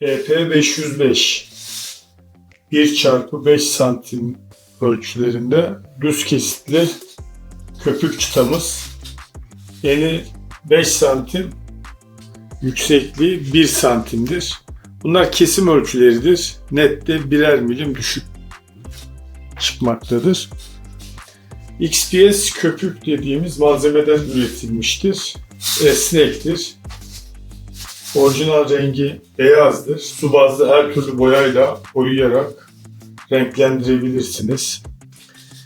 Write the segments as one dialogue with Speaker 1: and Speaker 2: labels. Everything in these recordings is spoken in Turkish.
Speaker 1: EP 505 1 çarpı 5 santim ölçülerinde düz kesitli köpük çıtamız. Eni 5 santim, yüksekliği 1 santimdir. Bunlar kesim ölçüleridir. Nette birer milim düşük çıkmaktadır. XPS köpük dediğimiz malzemeden üretilmiştir. Esnektir. Orijinal rengi beyazdır. Su bazlı her türlü boyayla boyayarak renklendirebilirsiniz.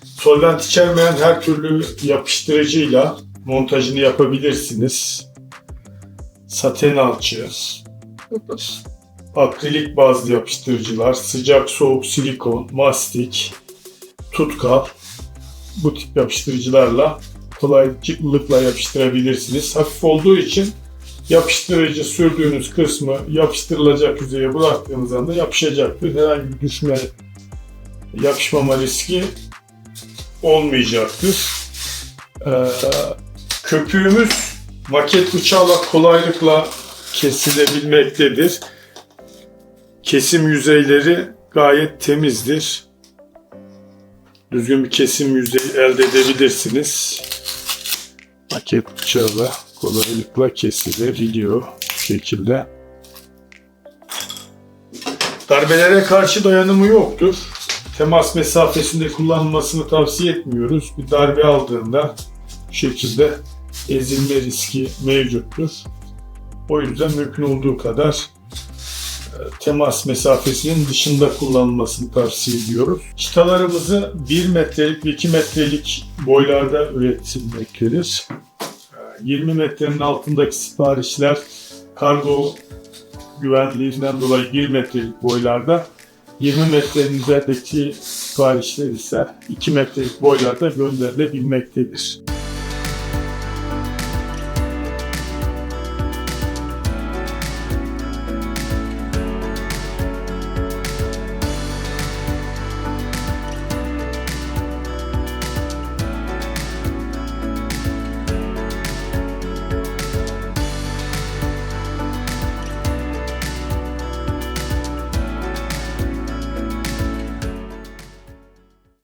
Speaker 1: Solvent içermeyen her türlü yapıştırıcıyla montajını yapabilirsiniz. Saten alçı, akrilik bazlı yapıştırıcılar, sıcak soğuk silikon, mastik, tutkal bu tip yapıştırıcılarla kolaylıkla yapıştırabilirsiniz. Hafif olduğu için yapıştırıcı sürdüğünüz kısmı yapıştırılacak yüzeye bıraktığınız anda yapışacaktır. Herhangi bir düşme, yapışmama riski olmayacaktır. Ee, köpüğümüz maket bıçağıyla kolaylıkla kesilebilmektedir. Kesim yüzeyleri gayet temizdir. Düzgün bir kesim yüzeyi elde edebilirsiniz. Maket bıçağıyla kolaylıkla kesilebiliyor şekilde. Darbelere karşı dayanımı yoktur. Temas mesafesinde kullanılmasını tavsiye etmiyoruz. Bir darbe aldığında bu şekilde ezilme riski mevcuttur. O yüzden mümkün olduğu kadar e, temas mesafesinin dışında kullanılmasını tavsiye ediyoruz. Çıtalarımızı 1 metrelik ve 2 metrelik boylarda üretilmektedir. 20 metrenin altındaki siparişler kargo güvenliğinden dolayı 1 metrelik boylarda 20 metrenin üzerindeki siparişler ise 2 metrelik boylarda gönderilebilmektedir.